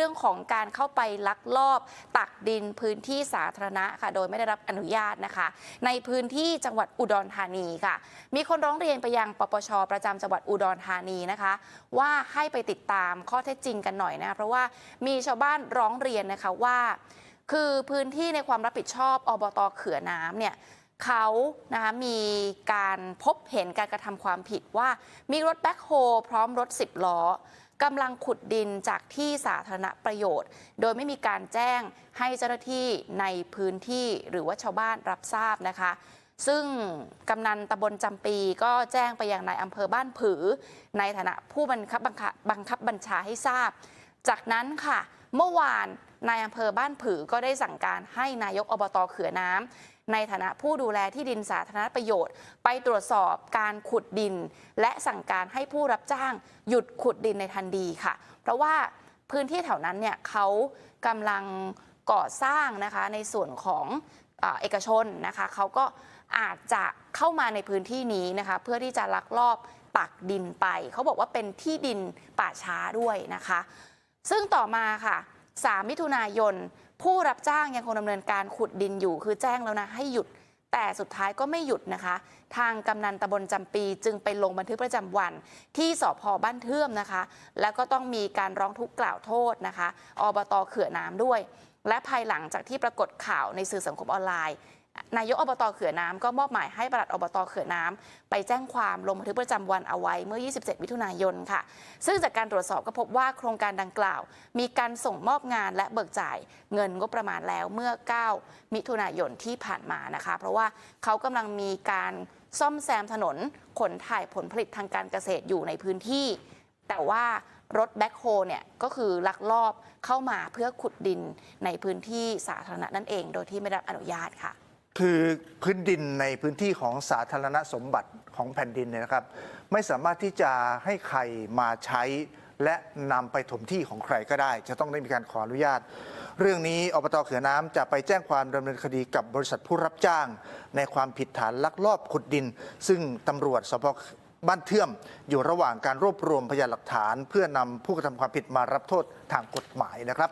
รื่องของการเข้าไปลักลอบ ตักดินพื้นที่สาธารณะค่ะ โดยไม่ได้รับอนุญาตนะคะ ในพื้นที่จังหวัดอุดรธานีค่ะ มีคนร้องเรียนไปยังปปช ประจำจังหวัดอุดรธานีนะคะ ว่าให้ไปติดตามข้อเท็จจริงกันหน่อยนะเพราะว่ามีชาวบ้านร้องเรียนนะคะว่า คือพื้นที่ในความรับผิดชอบอบตเขื่อน้ำเนี่ย เขานะคะมีการพบเห็นการกระทำความผิดว่า มีรถแบ็คโฮพร้อมรถ 10 ล้อกำลังขุดดินจากที่สาธารณประโยชน์ โดยไม่มีการแจ้งให้เจ้าหน้าที่ในพื้นที่หรือว่าชาวบ้านรับทราบนะคะ ซึ่งกำนันตำบลจำปีก็แจ้งไปยังนายอำเภอบ้านผือ ในฐานะผู้บังคับบังคับบังคับบัญชาให้ทราบ จากนั้นค่ะ เมื่อวาน นายอำเภอบ้านผือก็ได้สั่งการให้นายกอบตเขือน้ำในฐานะผู้ดูแลที่ดินสาธารณประโยชน์ ไปตรวจสอบการขุดดิน และสั่งการให้ผู้รับจ้างหยุดขุดดินในทันทีค่ะ เพราะว่าพื้นที่แถวนั้นเนี่ยเขากำลังก่อสร้างนะคะในส่วนของอเอกชนนะคะเขาก็อาจจะเข้ามาในพื้นที่นี้นะคะ เพื่อที่จะลักลอบตักดินไป เขาบอกว่าเป็นที่ดินป่าช้าด้วยนะคะ ซึ่งต่อมาค่ะ 3 มิถุนายน ผู้รับจ้างยังคงดำเนินการขุดดินอยู่ คือแจ้งแล้วนะให้หยุด แต่สุดท้ายก็ไม่หยุดนะคะ ทางกำนันตำบลจำปีจึงไปลงบันทึกประจำวัน ที่สพบ้านเทื่อมนะคะ แล้วก็ต้องมีการร้องทุกข์กล่าวโทษนะคะอบตเขื่อน้ำด้วย และภายหลังจากที่ปรากฏข่าวในสื่อสังคมออนไลน์ นายกอบตเขื่อน้ำก็มอบหมายให้ปลัดอบตเขื่อน้ำไปแจ้งความลงบันทึกประจำวันเอาไว้เมื่อ 27 มิถุนายนค่ะ ซึ่งจากการตรวจสอบก็พบว่าโครงการดังกล่าว มีการส่งมอบงานและเบิกจ่ายเงินงบประมาณแล้วเมื่อ 9 มิถุนายนที่ผ่านมานะคะ เพราะว่าเขากำลังมีการซ่อมแซมถนนขนถ่ายผลผลิตทางการเกษตรอยู่ในพื้นที่ แต่ว่ารถแบ็คโฮเนี่ยก็คือลักลอบเข้ามาเพื่อขุดดินในพื้นที่สาธารณะนั่นเอง โดยที่ไม่ได้รับอนุญาตค่ะ คือพื้นดินในพื้นที่ของสาธารณสมบัติของแผ่นดินเนี่ยนะครับ ไม่สามารถที่จะให้ใครมาใช้ และนำไปถมที่ของใครก็ได้ จะต้องได้มีการขออนุญาต เรื่องนี้อบตเขือน้ำจะไปแจ้งความดำเนินคดีกับบริษัทผู้รับจ้าง ในความผิดฐานลักลอบขุดดิน ซึ่งตำรวจสพบ้านเทื่อมอยู่ระหว่างการรวบรวมพยานหลักฐาน เพื่อนำผู้กระทำความผิดมารับโทษทางกฎหมายนะครับ